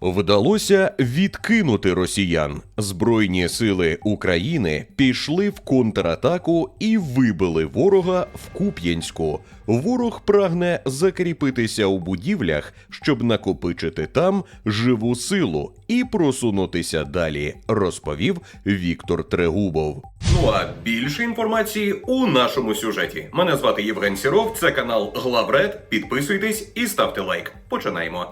Вдалося відкинути росіян. Збройні сили України пішли в контратаку і вибили ворога в Куп'янську. Ворог прагне закріпитися у будівлях, щоб накопичити там живу силу і просунутися далі, розповів Віктор Трегубов. Ну а більше інформації у нашому сюжеті. Мене звати Євген Сіров. Це канал Главред. Підписуйтесь і ставте лайк. Починаємо.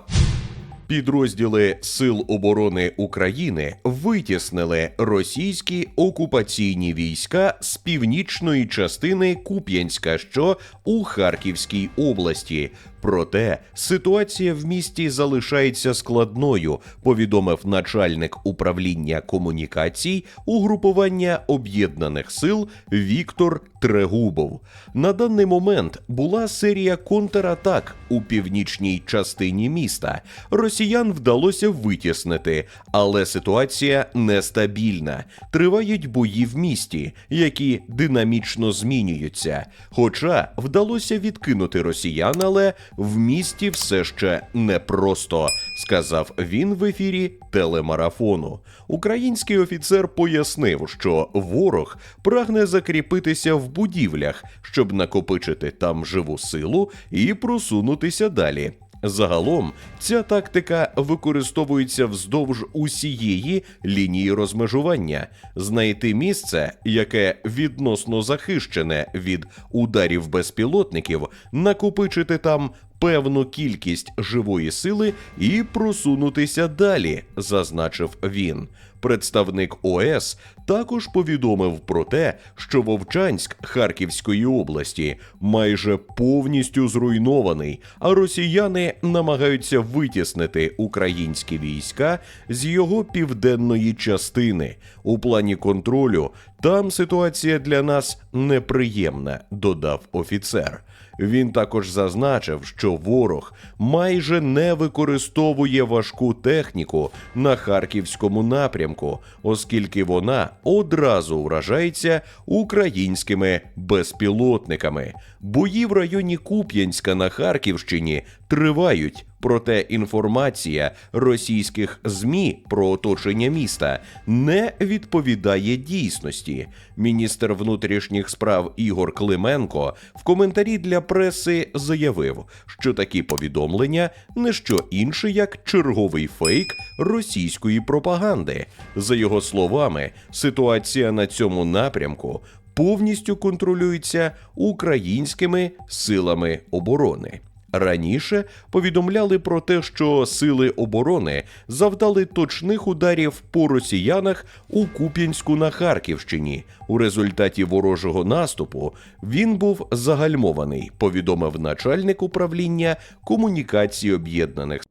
Підрозділи Сил оборони України витіснили російські окупаційні війська з північної частини Куп'янська, що у Харківській області. Проте ситуація в місті залишається складною, повідомив начальник управління комунікацій угрупування об'єднаних сил Віктор Трегубов. На даний момент була серія контратак у північній частині міста. Росіян вдалося витіснити, але ситуація нестабільна. Тривають бої в місті, які динамічно змінюються. Хоча вдалося відкинути росіян, але в місті все ще непросто, сказав він в ефірі телемарафону. Український офіцер пояснив, що ворог прагне закріпитися в будівлях, щоб накопичити там живу силу і просунутися далі. Загалом ця тактика використовується вздовж усієї лінії розмежування, знайти місце, яке відносно захищене від ударів безпілотників, накопичити там певну кількість живої сили і просунутися далі, зазначив він. Представник ОС також повідомив про те, що Вовчанськ Харківської області майже повністю зруйнований, а росіяни намагаються витіснити українські війська з його південної частини. У плані контролю там ситуація для нас неприємна, додав офіцер. Він також зазначив, що ворог майже не використовує важку техніку на харківському напрямку, оскільки вона одразу вражається українськими безпілотниками. Бої в районі Куп'янська на Харківщині тривають. Проте інформація російських змі про оточення міста не відповідає дійсності. Міністр внутрішніх справ Ігор Клименко в коментарі для преси заявив, що такі повідомлення не що інше як черговий фейк російської пропаганди. За його словами, ситуація на цьому напрямку повністю контролюється українськими силами оборони. Раніше повідомляли про те, що сили оборони завдали точних ударів по росіянах у Куп'янську на Харківщині. У результаті ворожого наступу він був загальмований, повідомив начальник управління комунікації об'єднаних